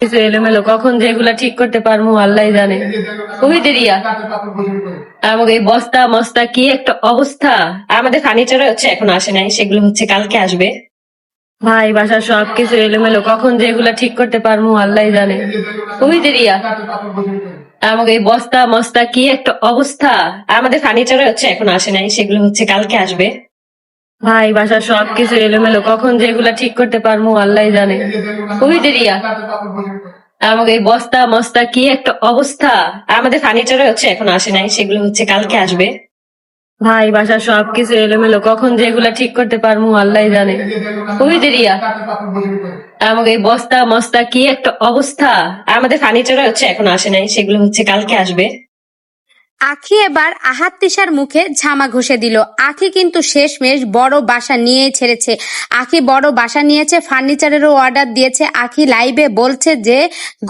কিছু এলোমেলো, কখন যেগুলা ঠিক করতে পারব আল্লাহ জানে। ওই যে রিয়া আমাকে এই বস্তা মস্তা কি একটা অবস্থা? আমাদের ফার্নিচার হচ্ছে এখন আসে নাই, সেগুলো হচ্ছে কালকে আসবে। ভাই, বাসার সব কিছু এলোমেলো, কখন যেগুলা ঠিক করতে পারব আল্লাহ জানে। ওই যে রিয়া আমাকে এই বস্তা মস্তা কি একটা অবস্থা? আমাদের ফার্নিচার হচ্ছে এখন আসে নাই, সেগুলো হচ্ছে কালকে আসবে। ভাই, বাসার সব কিছু এলোমেলো। কখন যেগুলা ঠিক করতে পারব, আল্লাহ জানে। ওই যে রিয়া। আমাকে এই বস্তা মস্তা কি একটা অবস্থা? আমাদের ফার্নিচার হচ্ছে, এখন আসে নাই। সেগুলো হচ্ছে, কালকে আসবে। ভাই, বাসার সব কিছু এলোমেলো। কখন যেগুলা ঠিক করতে পারব, আল্লাহ জানে। ওই যে রিয়া। আমাকে এই বস্তা মস্তা কি একটা অবস্থা? আমাদের ফার্নিচার হচ্ছে, এখন আসে নাই। সেগুলো হচ্ছে, কালকে আসবে। আখি এবার আহাত তিশার মুখে ঝামা ঘষে দিল। আখি কিন্তু শেষমেশ বড় বাসা নিয়ে ছেড়েছে। আখি বড় বাসা নিয়েছে, ফার্নিচারেরও অর্ডার দিয়েছে। আখি লাইভে বলছে যে,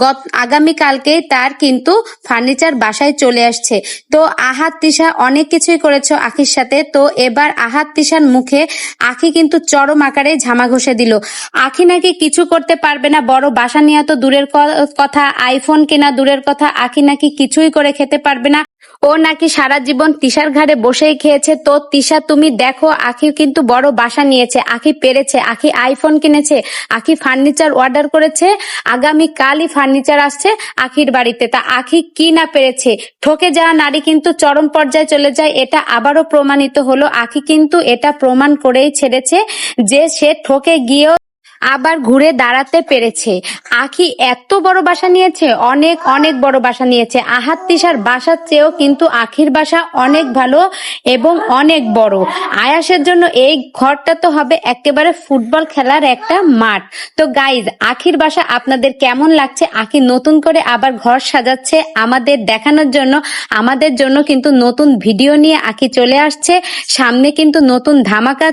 গত আগামীকালকেই তার কিন্তু ফার্নিচার বাসায় চলে আসছে। তো আহাত তিশা অনেক কিছুই করেছে আখির সাথে। তো এবার আহাত তিশার মুখে আখি কিন্তু চরম আকারে ঝামা ঘষে দিল। আখি নাকি কিছু করতে পারবে না, বড় বাসা নিয়ে তো দূরের কথা আইফোন কেনা দূরের কথা। আখি নাকি কিছুই করে খেতে পারবে না। ও নাকি সারা জীবন তিশার ঘাড়ে বসেই খেয়েছে? তো তিশা, তুমি দেখো, আখি কিন্তু বড় বাসা নিয়েছে। আখি পেরেছে, আখি আইফোন কিনেছে, আখি ফার্নিচার অর্ডার করেছে, আগামী কালই ফার্নিচার আসছে আখির বাড়িতে। তা আখি কি না পেরেছে? ঠকে যাওয়া নারী কিন্তু চরম পর্যায়ে চলে যায়, এটা আবারও প্রমাণিত হলো। আখি কিন্তু এটা প্রমাণ করেই ছেড়েছে যে সে ঠকে গিয়েও আবার ঘুরে দাঁড়াতে পেরেছে। আখি এত বড় বাসা নিয়েছে, অনেক অনেক বড় বাসা নিয়েছে। আহাত তিসার বাসার চেয়েও কিন্তু আখির বাসা অনেক ভালো এবং অনেক বড়। আয়াসের জন্য এই ঘরটা তো হবে একেবারে ফুটবল খেলার একটা মাঠ। তো গাইজ আখির বাসা আপনাদের কেমন লাগছে? আখি নতুন করে আবার ঘর সাজাচ্ছে আমাদের দেখানোর জন্য। আমাদের জন্য কিন্তু নতুন ভিডিও নিয়ে আখি চলে আসছে। সামনে কিন্তু নতুন ধামাকা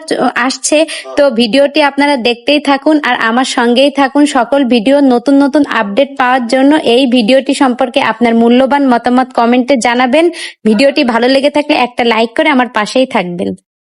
আসছে। তো ভিডিওটি আপনারা দেখতেই থাকুন আর আমার সঙ্গেই থাকুন। সকল ভিডিও নতুন নতুন আপডেট পাওয়ার জন্য এই ভিডিওটি সম্পর্কে আপনার মূল্যবান মতামত কমেন্টে জানাবেন। ভিডিওটি ভালো লেগে থাকলে একটা লাইক করে আমার পাশেই থাকবেন।